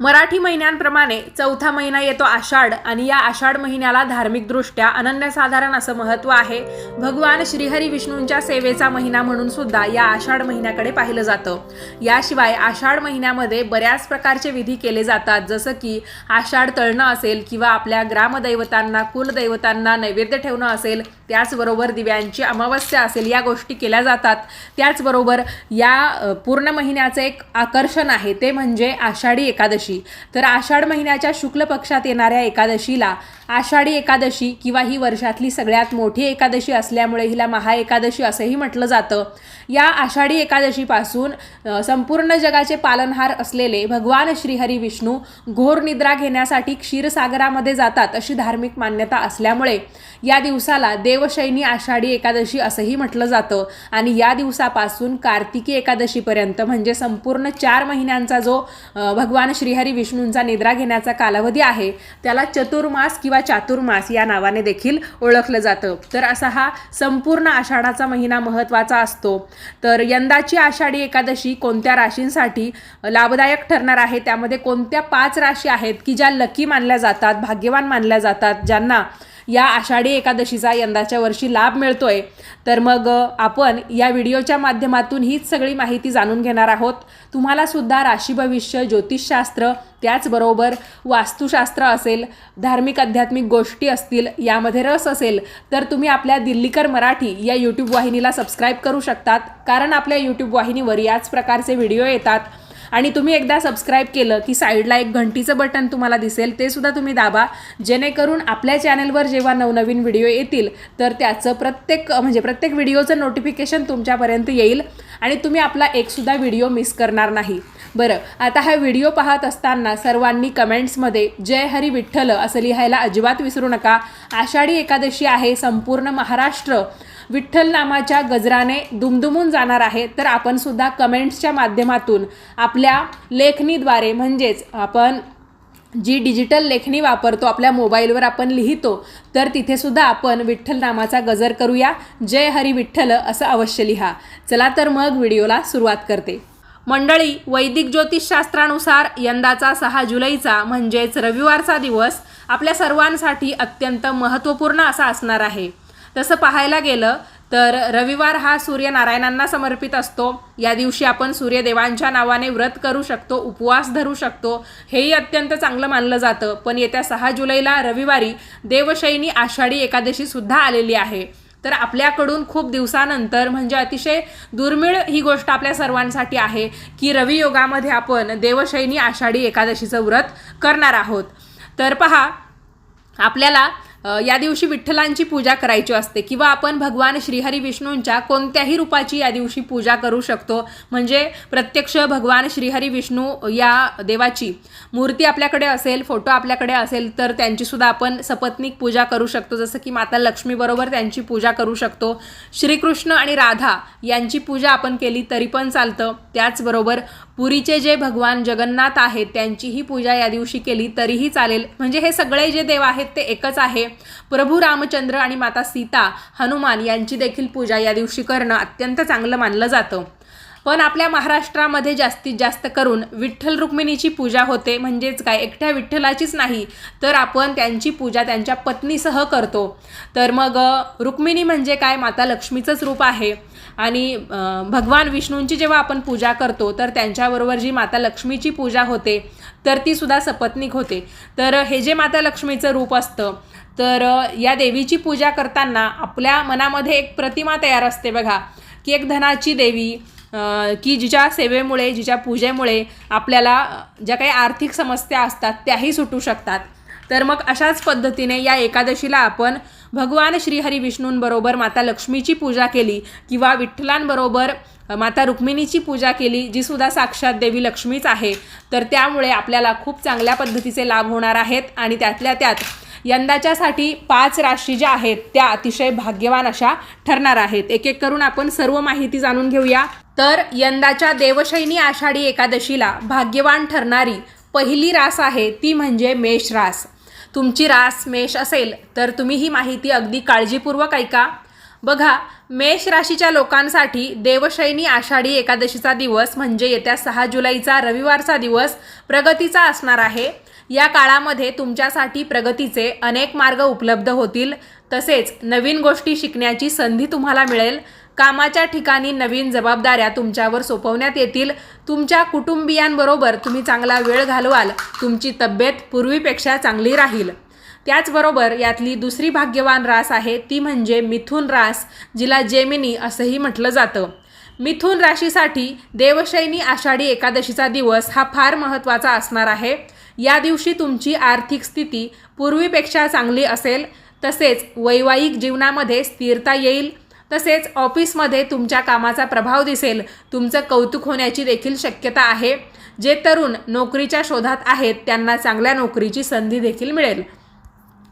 मराठी महिन्यांप्रमाणे चौथा महिना येतो आषाढ आणि या आषाढ महिन्याला धार्मिकदृष्ट्या अनन्यसाधारण असं महत्त्व आहे. भगवान श्रीहरी विष्णूंच्या सेवेचा महिना म्हणून सुद्धा या आषाढ महिन्याकडे पाहिलं जातं. याशिवाय आषाढ महिन्यामध्ये बऱ्याच प्रकारचे विधी केले जातात जसं की आषाढ तळणं असेल किंवा आपल्या ग्रामदैवतांना कुलदैवतांना नैवेद्य ठेवणं असेल त्याचबरोबर दिव्यांची अमावस्या असेल या गोष्टी केल्या जातात. त्याचबरोबर या पूर्ण महिन्याचं एक आकर्षण आहे ते म्हणजे आषाढी एकादशी. तर आषाढ महिन्याच्या शुक्ल पक्षात येणाऱ्या एकादशीला आषाढी एकादशी किंवा ही वर्षातली सगळ्यात मोठी एकादशी असल्यामुळे हिला महाएकादशी असंही म्हटलं जातं. या आषाढी एकादशीपासून संपूर्ण जगाचे पालनहार असलेले भगवान श्रीहरी विष्णू घोर निद्रा घेण्यासाठी क्षीरसागरामध्ये जातात अशी धार्मिक मान्यता असल्यामुळे या दिवसाला देवशैनी आषाढी एकादशी असंही म्हटलं जातं. आणि या दिवसापासून कार्तिकी एकादशीपर्यंत म्हणजे संपूर्ण चार महिन्यांचा जो भगवान श्री श्रीहरी विष्णूंचा निद्रा घेण्याचा कालावधी आहे. त्याला चतुर्मास किंवा चातुर्मास या नावाने देखील ओळखलं जातं. तर असा हा संपूर्ण आषाढाचा महिना महत्त्वाचा असतो. तर यंदाची आषाढी एकादशी कोणत्या राशींसाठी लाभदायक ठरणार आहे? त्यामध्ये कोणत्या पाच राशी आहेत की ज्या लकी मानल्या जातात भाग्यवान मानल्या जातात ज्यांना या आषाढी एकादशीचा यंदाच्या वर्षी लाभ मिळतोय. तर मग आपण या व्हिडिओच्या माध्यमातून हीच सगळी माहिती जाणून घेणार आहोत. तुम्हाला सुद्धा राशी भविष्य ज्योतिषशास्त्र त्याचबरोबर वास्तुशास्त्र असेल धार्मिक आध्यात्मिक गोष्टी असतील यामध्ये रस असेल तर तुम्ही आपल्या दिल्लीकर मराठी या यूट्यूब वाहिनीला सबस्क्राईब करू शकतात. कारण आपल्या यूट्यूब वाहिनीवर याच प्रकारचे व्हिडिओ येतात. आणि तुम्ही एकदा सबस्क्राईब केलं की साईडला एक घंटीचं बटन तुम्हाला दिसेल ते सुद्धा तुम्ही दाबा. जेणेकरून आपल्या चॅनलवर जेव्हा नवनवीन व्हिडिओ येतील तर त्याचं प्रत्येक म्हणजे प्रत्येक व्हिडिओचं नोटिफिकेशन तुमच्यापर्यंत येईल आणि तुम्ही आपला एकसुद्धा व्हिडिओ मिस करणार नाही. बरं आता हा व्हिडिओ पाहत असताना सर्वांनी कमेंट्समध्ये जय हरी विठ्ठल असं लिहायला अजिबात विसरू नका. आषाढी एकादशी आहे संपूर्ण महाराष्ट्र विठ्ठल नामाच्या गजराने दुमदुमून जाणार आहे तर आपण सुद्धा कमेंट्सच्या माध्यमातून आपल्या लेखणीद्वारे म्हणजेच आपण जी डिजिटल लेखणी वापरतो आपल्या मोबाईलवर आपण लिहितो तर तिथेसुद्धा आपण विठ्ठल नामाचा गजर करूया. जय हरी विठ्ठल असं अवश्य लिहा. चला तर मग व्हिडिओला सुरुवात करते. मंडळी वैदिक ज्योतिषशास्त्रानुसार यंदाचा सहा जुलैचा म्हणजेच रविवारचा दिवस आपल्या सर्वांसाठी अत्यंत महत्त्वपूर्ण असा असणार आहे. तसं पाहायला गेलं तर रविवार हा सूर्यनारायणांना समर्पित असतो. या दिवशी आपण सूर्यदेवांच्या नावाने व्रत करू शकतो उपवास धरू शकतो. हेही अत्यंत चांगलं मानलं जातं. पण येत्या सहा जुलैला रविवारी देवशैनी आषाढी एकादशीसुद्धा आलेली आहे. तर आपल्याकडून खूप दिवसानंतर म्हणजे अतिशय दुर्मिळ ही गोष्ट आपल्या सर्वांसाठी आहे की रवियोगामध्ये आपण देवशैनी आषाढी एकादशीचं व्रत करणार आहोत. तर पहा आपल्याला या दिवशी विठ्ठलांची पूजा करायची असते किंवा आपण भगवान श्रीहरी विष्णूंच्या कोणत्याही रूपाची या दिवशी पूजा करू शकतो. म्हणजे प्रत्यक्ष भगवान श्रीहरी विष्णू या देवाची मूर्ती आपल्याकडे असेल फोटो आपल्याकडे असेल तर त्यांचीसुद्धा आपण सपत्निक पूजा करू शकतो. जसं की माता लक्ष्मीबरोबर त्यांची पूजा करू शकतो. श्रीकृष्ण आणि राधा यांची पूजा आपण केली तरी पण चालतं. त्याचबरोबर पुरीचे जे भगवान जगन्नाथ आहेत त्यांचीही पूजा या दिवशी केली तरीही चालेल. म्हणजे हे सगळे जे देव आहेत ते एकच आहे. प्रभू रामचंद्र आणि माता सीता हनुमान यांची देखील पूजा या दिवशी करणं अत्यंत चांगलं मानलं जातं. पण आपल्या महाराष्ट्रामध्ये जास्तीत जास्त करून विठ्ठल रुक्मिणीची पूजा होते. म्हणजेच काय? एकट्या विठ्ठलाचीच नाही. तर आपण त्यांची पूजा त्यांच्या पत्नीसह करतो. तर मग रुक्मिणी म्हणजे काय? माता लक्ष्मीचंच रूप आहे. आणि भगवान विष्णूंची जेव्हा आपण पूजा करतो तर त्यांच्याबरोबर जी माता लक्ष्मीची पूजा होते तर ती सुद्धा सपत्निक होते. तर हे जे माता लक्ष्मीचं रूप असतं तर या देवीची पूजा करताना आपल्या मनामध्ये एक प्रतिमा तयार असते बघा की एक धनाची देवी की जिच्या सेवेमुळे जिच्या पूजेमुळे आपल्याला ज्या काही आर्थिक समस्या असतात त्याही सुटू शकतात. तर मग अशाच पद्धतीने या एकादशीला आपण भगवान श्रीहरी विष्णूंबरोबर माता लक्ष्मीची पूजा केली किंवा विठ्ठलांबरोबर माता रुक्मिणीची पूजा केली जी सुद्धा साक्षात देवी लक्ष्मीच आहे. तर त्यामुळे आपल्याला खूप चांगल्या पद्धतीचे लाभ होणार आहेत आणि त्यातल्या त्यात यंदाच्यासाठी पाच राशी ज्या आहेत त्या अतिशय भाग्यवान अशा ठरणार आहेत. एक एक करून आपण सर्व माहिती जाणून घेऊया. तर यंदाच्या देवशैनी आषाढी एकादशीला भाग्यवान ठरणारी पहिली रास आहे ती म्हणजे मेष रास. तुमची रास मेष असेल तर तुम्ही ही माहिती अगदी काळजीपूर्वक ऐका. बघा मेष राशीच्या लोकांसाठी देवशैनी आषाढी एकादशीचा दिवस म्हणजे येत्या सहा जुलैचा रविवारचा दिवस प्रगतीचा असणार आहे. या काळामध्ये तुमच्यासाठी प्रगतीचे अनेक मार्ग उपलब्ध होतील. तसेच नवीन गोष्टी शिकण्याची संधी तुम्हाला मिळेल. कामाच्या ठिकाणी नवीन जबाबदाऱ्या तुमच्यावर सोपवण्यात येतील. तुमच्या कुटुंबियांबरोबर तुम्ही चांगला वेळ घालवाल. तुमची तब्येत पूर्वीपेक्षा चांगली राहील. त्याचबरोबर यातली दुसरी भाग्यवान रास आहे ती म्हणजे मिथुन रास जिला जेमिनी असंही म्हटलं जातं. मिथुन राशीसाठी देवशैनी आषाढी एकादशीचा दिवस हा फार महत्त्वाचा असणार आहे. या दिवशी तुमची आर्थिक स्थिती पूर्वीपेक्षा चांगली असेल. तसेच वैवाहिक जीवनामध्ये स्थिरता येईल. तसेच ऑफिसमध्ये तुमच्या कामाचा प्रभाव दिसेल. तुमचं कौतुक होण्याची देखील शक्यता आहे. जे तरुण नोकरीच्या शोधात आहेत त्यांना चांगल्या नोकरीची संधी देखील मिळेल.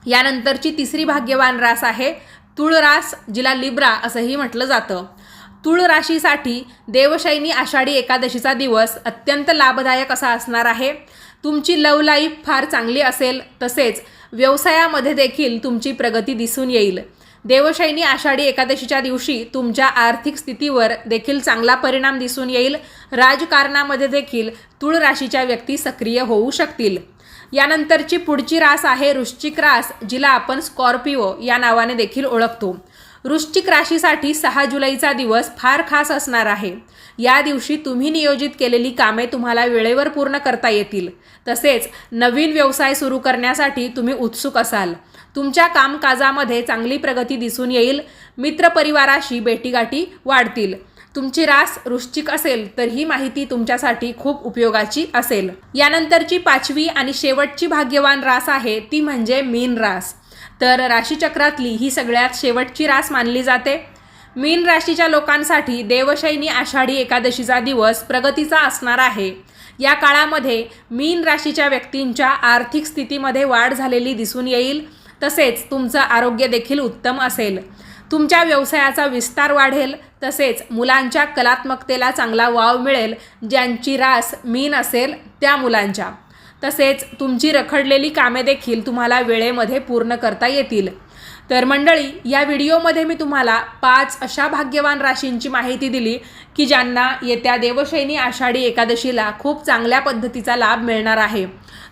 यानंतरची तिसरी भाग्यवान रास आहे तुळ रास जिला लिब्रा असंही म्हटलं जातं. तुळ राशीसाठी देवशैनी आषाढी एकादशीचा दिवस अत्यंत लाभदायक असा असणार आहे. तुमची लव लाईफ फार चांगली असेल तसेच व्यवसायामध्ये देखील तुमची प्रगती दिसून येईल. देवशैनी आषाढी एकादशीच्या दिवशी तुमच्या आर्थिक स्थितीवर देखील चांगला परिणाम दिसून येईल. राजकारणामध्ये देखील तुळ राशीच्या व्यक्ती सक्रिय होऊ शकतील. यानंतरची पुढची रास आहे वृश्चिक रास जिला आपण स्कॉर्पिओ या नावाने देखील ओळखतो. वृश्चिक राशीसाठी सहा जुलैचा दिवस फार खास असणार आहे. या दिवशी तुम्ही नियोजित केलेली कामे तुम्हाला वेळेवर पूर्ण करता येतील. तसेच नवीन व्यवसाय सुरू करण्यासाठी तुम्ही उत्सुक असाल. तुमच्या कामकाजामध्ये चांगली प्रगती दिसून येईल. मित्रपरिवाराशी बेटीगाठी वाढतील. तुमची रास वृश्चिक असेल तर ही माहिती तुमच्यासाठी खूप उपयोगाची असेल. यानंतरची पाचवी आणि शेवटची भाग्यवान रास आहे ती म्हणजे मीन रास. तर राशीचक्रातली ही सगळ्यात शेवटची रास मानली जाते. मीन राशीच्या लोकांसाठी देवशैनी आषाढी एकादशीचा दिवस प्रगतीचा असणार आहे. या काळामध्ये मीन राशीच्या व्यक्तींच्या आर्थिक स्थितीमध्ये वाढ झालेली दिसून येईल. तसेच तुमचं आरोग्य देखील उत्तम असेल. तुमच्या व्यवसायाचा विस्तार वाढेल. तसेच मुलांच्या कलात्मकतेला चांगला वाव मिळेल. ज्यांची रास मीन असेल त्या मुलांच्या. तसेच तुमची रखडलेली कामे देखील तुम्हाला वेळेमध्ये पूर्ण करता येतील. तर मंडळी या व्हिडिओमध्ये मी तुम्हाला पाच अशा भाग्यवान राशींची माहिती दिली की ज्यांना येत्या देवशैनी आषाढी एकादशीला खूप चांगल्या पद्धतीचा लाभ मिळणार आहे.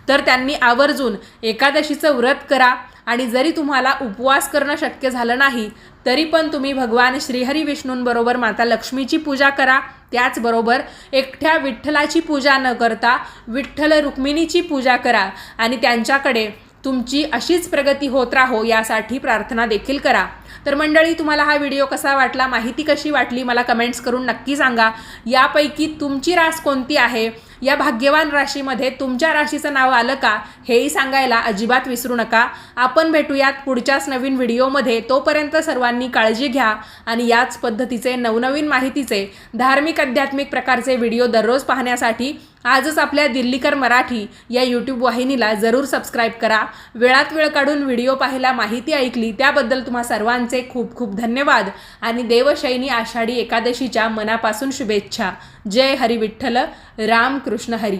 तर त्यांनी आवर्जून एकादशीचं व्रत करा आणि जरी तुम्हाला उपवास करणं शक्य झालं नाही तरी पण तुम्ही भगवान श्रीहरी विष्णूंबरोबर माता लक्ष्मीची पूजा करा. त्याचबरोबर एकट्या विठ्ठलाची पूजा न करता विठ्ठल रुक्मिणीची पूजा करा आणि त्यांच्याकडे तुमची अशीच प्रगती होत राहो यासाठी प्रार्थना देखील करा. तर मंडळी तुम्हाला हा व्हिडिओ कसा वाटला माहिती कशी वाटली मला कमेंट्स करून नक्की सांगा. यापैकी तुमची रास कोणती आहे? या भाग्यवान राशीमध्ये तुमच्या राशीचं नाव आलं का हेही सांगायला अजिबात विसरू नका. आपण भेटूयात पुढच्याच नवीन व्हिडिओमध्ये. तोपर्यंत सर्वांनी काळजी घ्या आणि याच पद्धतीचे नवनवीन माहितीचे धार्मिक आध्यात्मिक प्रकारचे व्हिडिओ दररोज पाहण्यासाठी आजच आपल्या दिल्लीकर मराठी या यूट्यूब वाहिनीला जरूर सबस्क्राईब करा. वेळात वेळ काढून व्हिडिओ पाहायला माहिती ऐकली त्याबद्दल तुम्हा सर्वांचे खूप खूप धन्यवाद. आणि देवशैनी आषाढी एकादशीच्या मनापासून शुभेच्छा. जय हरी विठ्ठल राम कृष्ण हरी.